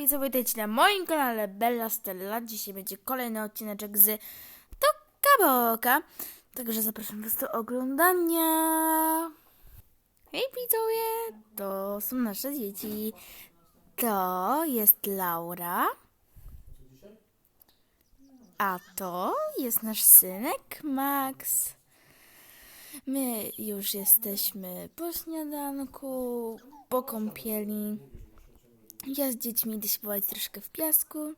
widzowie, witajcie na moim kanale Bella Stella. Dzisiaj będzie kolejny odcineczek z Toka Boka. Także zapraszam was do oglądania. Hej widzowie, to są nasze dzieci. To jest Laura. A to jest nasz synek Max. My już jesteśmy po śniadanku, po kąpieli. Ja z dziećmi idę się bawić troszkę w piasku.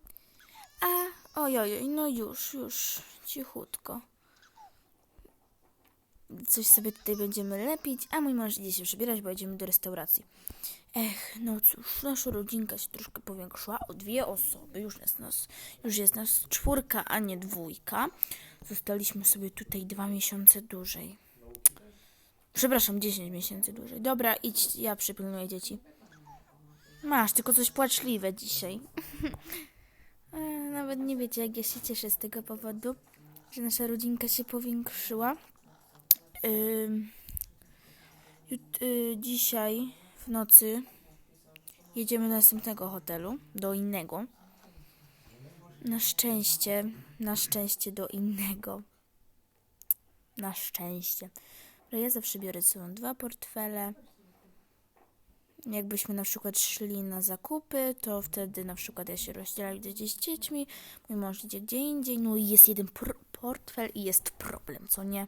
A ojoj, no już, już, cichutko. Coś sobie tutaj będziemy lepić, a mój mąż idzie się przebierać, bo jedziemy do restauracji. Ech, no cóż, nasza rodzinka się troszkę powiększyła o dwie osoby. Już jest nas, już jest nas czwórka, a nie dwójka. Zostaliśmy sobie tutaj dwa miesiące dłużej. Przepraszam, 10 miesięcy dłużej. Dobra, idź, ja przypilnuję dzieci. Masz, tylko coś płaczliwe dzisiaj. E, Nawet nie wiecie, jak ja się cieszę z tego powodu, że nasza rodzinka się powiększyła. Ym, jut- y, dzisiaj w nocy jedziemy do następnego hotelu, do innego. Na szczęście, na szczęście do innego. Na szczęście. Ja zawsze biorę ze sobą dwa portfele. Jakbyśmy na przykład szli na zakupy, to wtedy na przykład ja się rozdzielam gdzieś z dziećmi, mój mąż idzie gdzie indziej, no i jest jeden por- portfel i jest problem, co nie?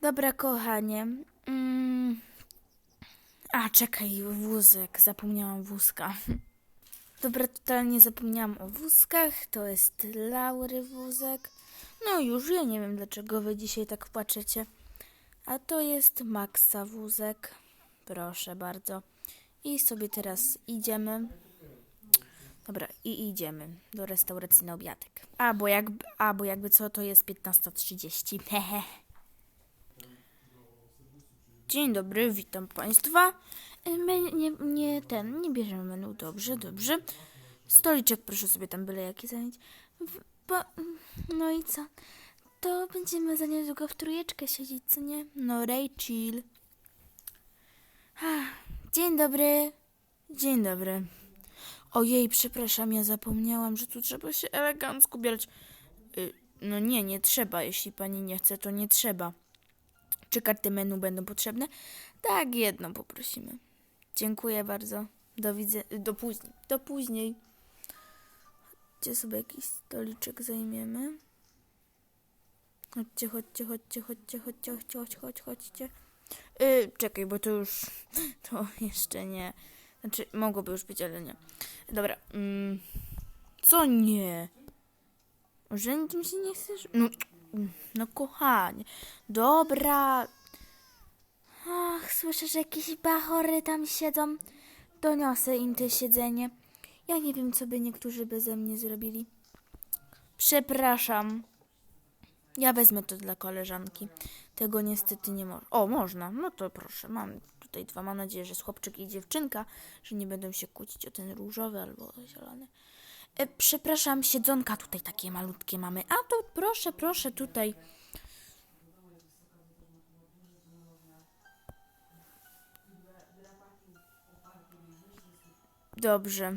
Dobra, kochanie. Mm. A, czekaj, wózek, zapomniałam wózka. Dobra, totalnie zapomniałam o wózkach, to jest Laury wózek. No już, ja nie wiem dlaczego wy dzisiaj tak płaczecie. A to jest Maxa wózek. Proszę bardzo. I sobie teraz idziemy. Dobra, i idziemy do restauracji na obiadek. A, bo jakby, a, bo jakby co, to jest 15.30. Hehe. Dzień dobry, witam Państwa. My nie, nie ten, nie bierzemy menu. Dobrze, dobrze. Stoliczek proszę sobie tam byle jaki zająć. Bo, no i co? To będziemy za niedługo w trójeczkę siedzieć, co nie? No, Rachel. Dzień dobry. Dzień dobry. Ojej, przepraszam, ja zapomniałam, że tu trzeba się elegancko ubierać. Y, no nie, nie trzeba. Jeśli pani nie chce, to nie trzeba. Czy karty menu będą potrzebne? Tak, jedno poprosimy. Dziękuję bardzo. Do widzenia. Do później. Do później. Chodźcie sobie jakiś stoliczek zajmiemy. Chodźcie, chodźcie, chodźcie, chodźcie, chodźcie, chodźcie, chodźcie. chodźcie. Yy, czekaj, bo to już, to jeszcze nie. Znaczy, mogłoby już być, ale nie. Dobra. Mm, co nie? Że niczym się nie chcesz? No, no kochanie. Dobra. Ach, słyszę, że jakieś bachory tam siedzą. Doniosę im te siedzenie. Ja nie wiem, co by niektórzy beze mnie zrobili. Przepraszam. Ja wezmę to dla koleżanki. Tego niestety nie można. O, można. No to proszę. Mam tutaj dwa. Mam nadzieję, że jest chłopczyk i dziewczynka, że nie będą się kłócić o ten różowy albo zielony. E, przepraszam, siedzonka tutaj takie malutkie mamy. A to proszę, proszę tutaj. Dobrze.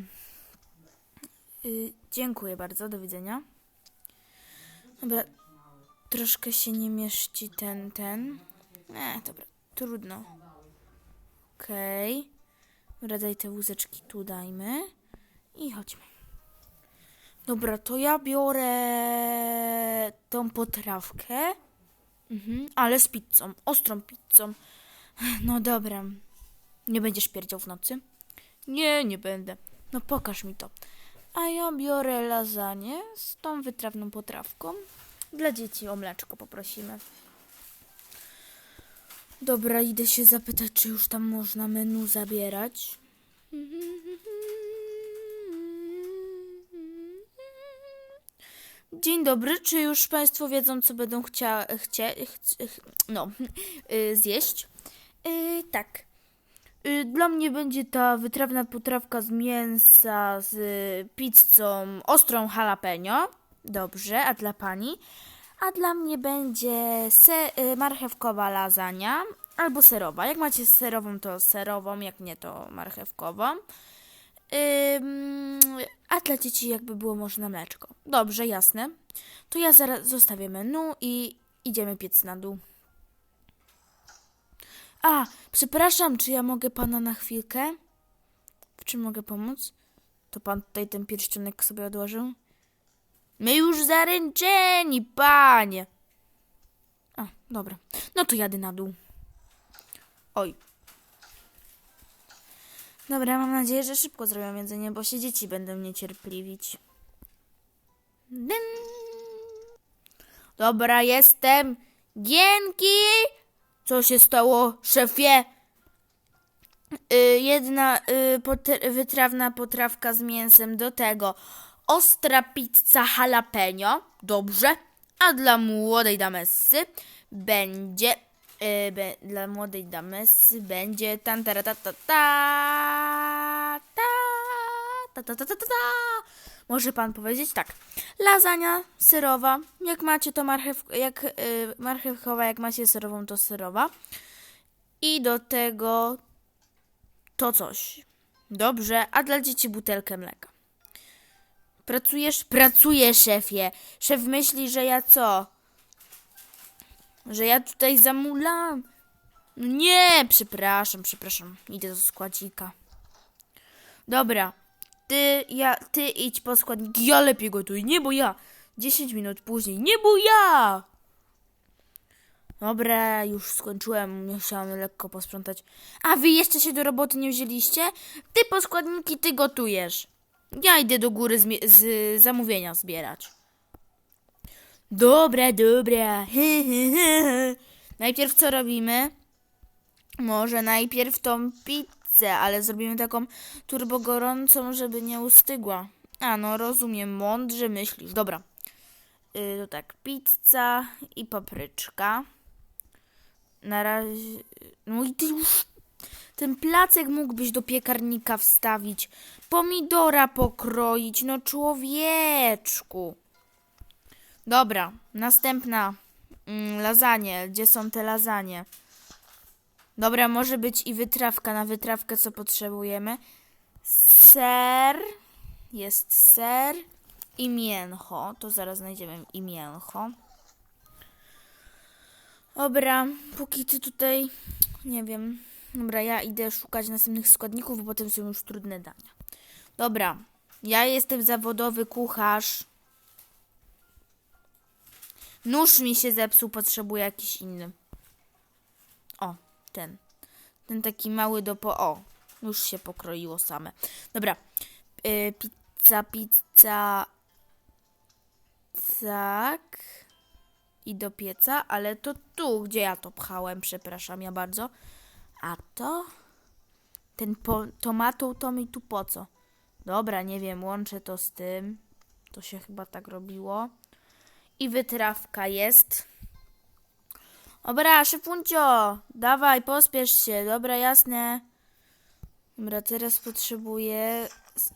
Y, dziękuję bardzo. Do widzenia. Dobra, troszkę się nie mieści ten, ten. E, dobra, trudno. Okej. Okay. Dobra, te łózeczki tu dajmy. I chodźmy. Dobra, to ja biorę tą potrawkę. Mhm, ale z pizzą, ostrą pizzą. No dobra. Nie będziesz pierdział w nocy? Nie, nie będę. No pokaż mi to. A ja biorę lasagne z tą wytrawną potrawką. Dla dzieci o mleczko poprosimy. Dobra, idę się zapytać, czy już tam można menu zabierać. Dzień dobry, czy już Państwo wiedzą, co będą chcia, chcie, chcie, ch, no, y, zjeść? Y, tak. Y, Dla mnie będzie ta wytrawna potrawka z mięsa z pizzą ostrą jalapeno. Dobrze, a dla pani? A dla mnie będzie se, y, marchewkowa lasagna albo serowa. Jak macie serową, to serową, jak nie, to marchewkową. Ym, dla dzieci jakby było można mleczko. Dobrze, jasne. To ja zaraz zostawię menu i idziemy piec na dół. A, przepraszam, czy ja mogę pana na chwilkę? W czym mogę pomóc? To pan tutaj ten pierścionek sobie odłożył? My już zaręczeni, panie. A, dobra. No to jadę na dół. Oj. Dobra, mam nadzieję, że szybko zrobią jedzenie, bo się dzieci będą niecierpliwić. Dyn. Dobra, jestem. Dzięki. Co się stało, szefie? Y, jedna y, pot- wytrawna potrawka z mięsem do tego. Ostra pizza jalapeno. Dobrze. A dla młodej damesy będzie. Y, be, dla młodej damesy będzie. Tan, ta, ta, ta, ta, ta, ta, ta, ta, ta, ta. Może pan powiedzieć tak. Lasagna serowa. Jak macie to marchew, jak y, marchewkowa, jak macie serową, to serowa. I do tego to coś. Dobrze, a dla dzieci butelkę mleka. Pracujesz? Pracuję, szefie. Szef myśli, że ja co? Że ja tutaj zamulam? Nie, przepraszam, przepraszam. Idę do składzika. Dobra, ty, ja, ty idź po składniki. Ja lepiej gotuję, nie bo ja. 10 minut później, nie bo ja. Dobra, już skończyłem, musiałam lekko posprzątać. A wy jeszcze się do roboty nie wzięliście? Ty po składniki, ty gotujesz. Ja idę do góry z, z zamówienia zbierać. Dobra, dobra. najpierw co robimy? Może najpierw tą pizzę, ale zrobimy taką turbo gorącą, żeby nie ustygła. A no, rozumiem, mądrze myślisz. Dobra. Yy, to tak, pizza i papryczka. Na razie. No i ty już. Ten placek mógłbyś do piekarnika wstawić. Pomidora pokroić. No człowieczku. Dobra, następna. Mm. Gdzie są te lasagne? Dobra, może być i wytrawka. Na wytrawkę co potrzebujemy? Ser. Jest ser i mięcho. To zaraz znajdziemy i mięcho. Dobra, póki ty tutaj, nie wiem. Dobra, ja idę szukać następnych składników, bo potem są już trudne dania. Dobra, ja jestem zawodowy kucharz. Nóż mi się zepsuł, potrzebuję jakiś inny. O, ten. Ten taki mały do po... O, już się pokroiło same. Dobra, yy, pizza, pizza... Tak i do pieca, ale to tu, gdzie ja to pchałem, przepraszam ja bardzo. A to? Ten po, tomatą to mi tu po co? Dobra, nie wiem, łączę to z tym. To się chyba tak robiło. I wytrawka jest. Dobra, szyfuncio, dawaj, pospiesz się. Dobra, jasne. Dobra, teraz potrzebuję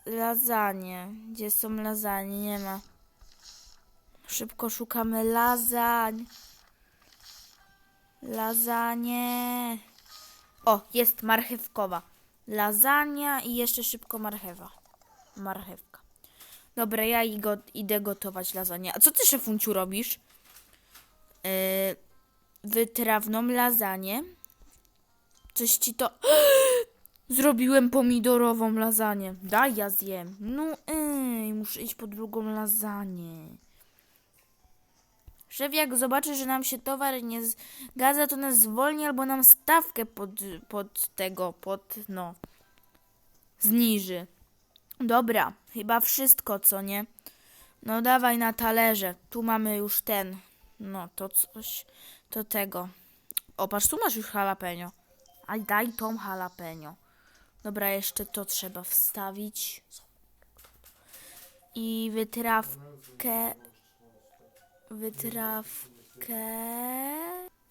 lasagne. Gdzie są lasagne? Nie ma. Szybko szukamy lasań. Lasagne. O, jest marchewkowa. Lasagna i jeszcze szybko marchewa. Marchewka. Dobra, ja go, idę gotować lasagne. A co ty, szefunciu, robisz? Yy, wytrawną lasagne. Coś ci to... Zrobiłem pomidorową lasagne. Daj, ja zjem. No ej, muszę iść po drugą lasagne. Szef jak zobaczy, że nam się towar nie zgadza, to nas zwolni albo nam stawkę pod, pod tego, pod, no, zniży. Dobra, chyba wszystko, co nie? No dawaj na talerze. Tu mamy już ten. No, to coś, to tego. O, patrz, tu masz już jalapeno. Aj, daj tą jalapeno. Dobra, jeszcze to trzeba wstawić. I wytrawkę wytrawkę.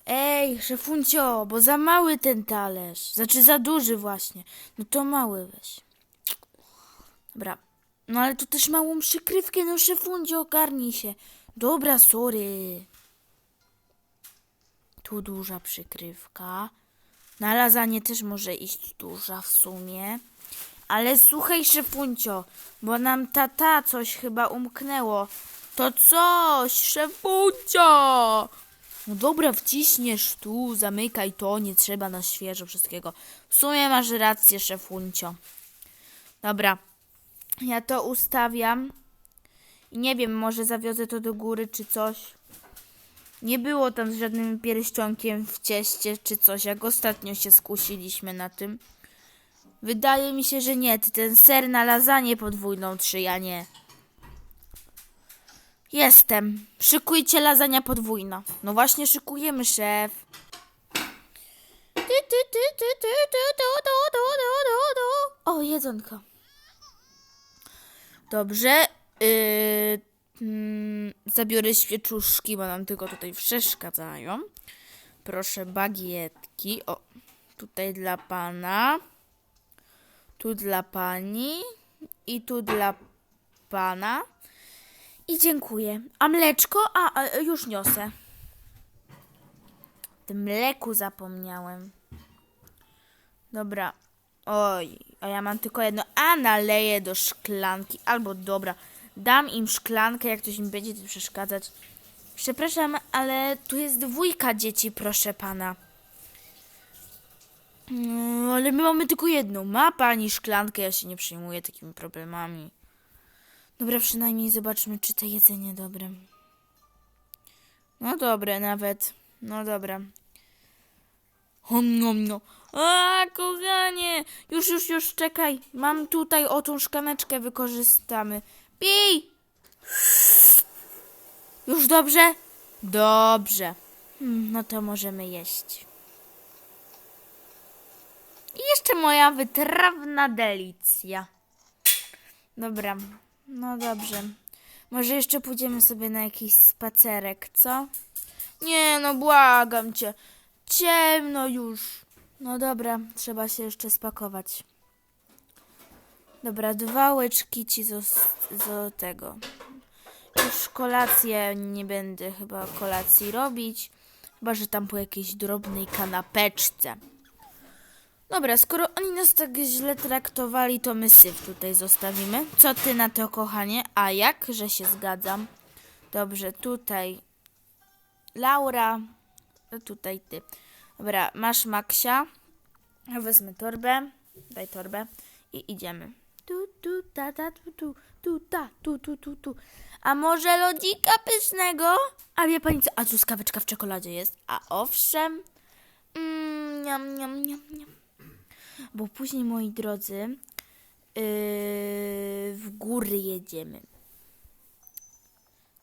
Ej, szefuncio, bo za mały ten talerz. Znaczy za duży właśnie. No to mały weź. Dobra. No ale to też małą przykrywkę, no szefuncio, ogarnij się. Dobra, sorry. Tu duża przykrywka. Na lasagne też może iść duża w sumie. Ale słuchaj, szefuncio, bo nam tata coś chyba umknęło. To coś, szefuncio! No dobra, wciśniesz tu, zamykaj to, nie trzeba na świeżo wszystkiego. W sumie masz rację, szefuncio. Dobra, ja to ustawiam. I nie wiem, może zawiozę to do góry czy coś. Nie było tam z żadnym pierścionkiem w cieście czy coś, jak ostatnio się skusiliśmy na tym. Wydaje mi się, że nie. Ty ten ser na lasagne podwójną, czy ja nie. Jestem. Szykujcie lasagna podwójna. No właśnie szykujemy, szef. O, jedzonko. Dobrze. Yy, mm, zabiorę świeczuszki, bo nam tylko tutaj przeszkadzają. Proszę bagietki. O, tutaj dla pana. Tu dla pani. I tu dla pana. I dziękuję. A mleczko? A, a już niosę. O tym mleku zapomniałem. Dobra. Oj, a ja mam tylko jedno. A naleję do szklanki. Albo dobra, dam im szklankę, jak ktoś mi będzie przeszkadzać. Przepraszam, ale tu jest dwójka dzieci, proszę pana. Mm, ale my mamy tylko jedną. Ma pani szklankę, ja się nie przejmuję takimi problemami. Dobra, przynajmniej zobaczmy, czy to jedzenie dobre. No dobre nawet. No dobra. Hom, nom, no. A, kochanie! Już, już, już, czekaj. Mam tutaj o tą wykorzystamy. Pij! Już dobrze? Dobrze. Hmm, no to możemy jeść. I jeszcze moja wytrawna delicja. Dobra, no dobrze. Może jeszcze pójdziemy sobie na jakiś spacerek, co? Nie, no błagam cię. Ciemno już. No dobra, trzeba się jeszcze spakować. Dobra, dwa łyczki ci z, z tego. Już kolację nie będę chyba kolacji robić. Chyba, że tam po jakiejś drobnej kanapeczce. Dobra, skoro oni nas tak źle traktowali, to my syf tutaj zostawimy. Co ty na to, kochanie? A jak, że się zgadzam? Dobrze, tutaj Laura, tutaj ty. Dobra, masz Maksia. Wezmę torbę. Daj torbę. I idziemy. Tu, tu, ta, ta, tu, tu, tu, ta, tu, tu, tu, tu. A może lodzika pysznego? A wie pani co? A truskaweczka w czekoladzie jest. A owszem. Mm, niam, niam, niam, niam. Bo później, moi drodzy, yy, w góry jedziemy.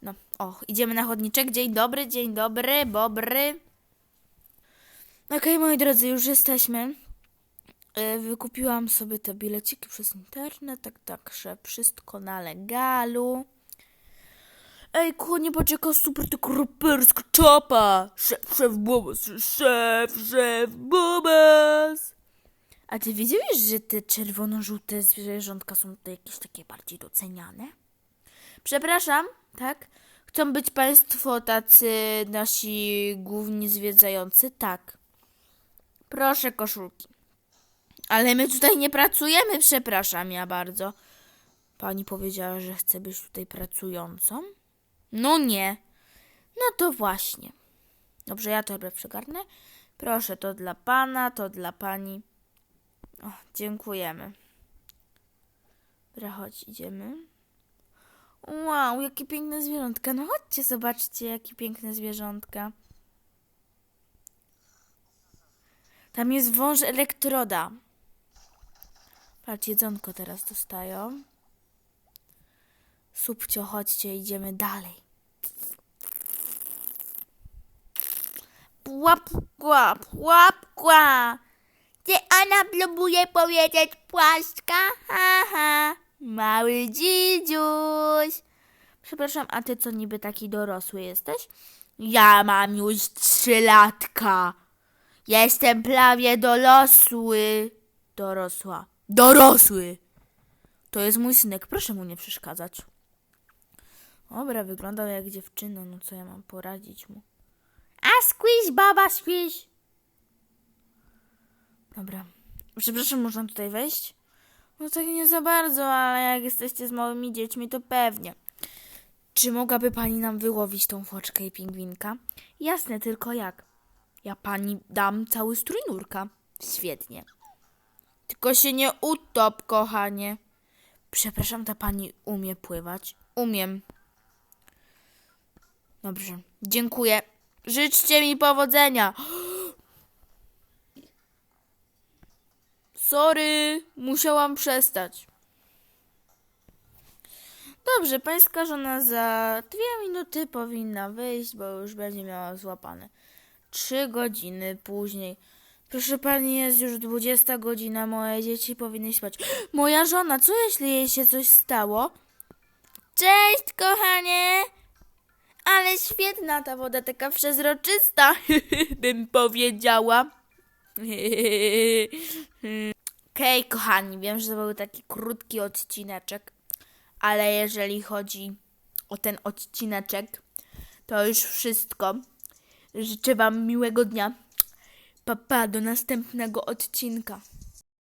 No, o, idziemy na chodniczek. Dzień dobry, dzień dobry, bobry. Okej, moi drodzy, już jesteśmy. Yy, Wykupiłam sobie te bileciki przez internet, tak, tak, że wszystko na legalu. Ej, kochanie, patrz jaka super ta kroperska czapa! Szef, szef Bobas, szef, szef Bobas! A ty wiedziałeś, że te czerwono-żółte zwierzątka są tutaj jakieś takie bardziej doceniane? Przepraszam, tak? Chcą być państwo tacy nasi główni zwiedzający? Tak. Proszę, koszulki. Ale my tutaj nie pracujemy, przepraszam ja bardzo. Pani powiedziała, że chce być tutaj pracującą? No nie. No to właśnie. Dobrze, ja torbę przygarnę. Proszę, to dla pana, to dla pani. O, dziękujemy. Dobra, chodź, idziemy. Wow, jakie piękne zwierzątka. No chodźcie, zobaczcie, jakie piękne zwierzątka. Tam jest wąż elektroda. Patrz, jedzonko teraz dostają. Subcio, chodźcie, idziemy dalej. Łap, łap, łap, łap. Czy ona próbuje powiedzieć płaska? Haha, mały dzidziuś. Przepraszam, a ty co niby taki dorosły jesteś? Ja mam już trzy latka. Jestem prawie dorosły. Dorosła. Dorosły. To jest mój synek, proszę mu nie przeszkadzać. Dobra, wyglądał jak dziewczyna, no co ja mam poradzić mu? A squish, baba, squish. Dobra. Przepraszam, można tutaj wejść? No tak nie za bardzo, ale jak jesteście z małymi dziećmi, to pewnie. Czy mogłaby pani nam wyłowić tą foczkę i pingwinka? Jasne, tylko jak? Ja pani dam cały strój nurka. Świetnie. Tylko się nie utop, kochanie. Przepraszam, ta pani umie pływać? Umiem. Dobrze, dziękuję. Życzcie mi powodzenia. Sorry, musiałam przestać. Dobrze, pańska żona za dwie minuty powinna wyjść, bo już będzie miała złapane. Trzy godziny później. Proszę pani, jest już dwudziesta godzina, moje dzieci powinny spać. Moja żona, co jeśli jej się coś stało? Cześć, kochanie! Ale świetna ta woda, taka przezroczysta, bym powiedziała. Okej, kochani, wiem, że to był taki krótki odcineczek, ale jeżeli chodzi o ten odcineczek, to już wszystko. Życzę Wam miłego dnia. Pa, pa, do następnego odcinka.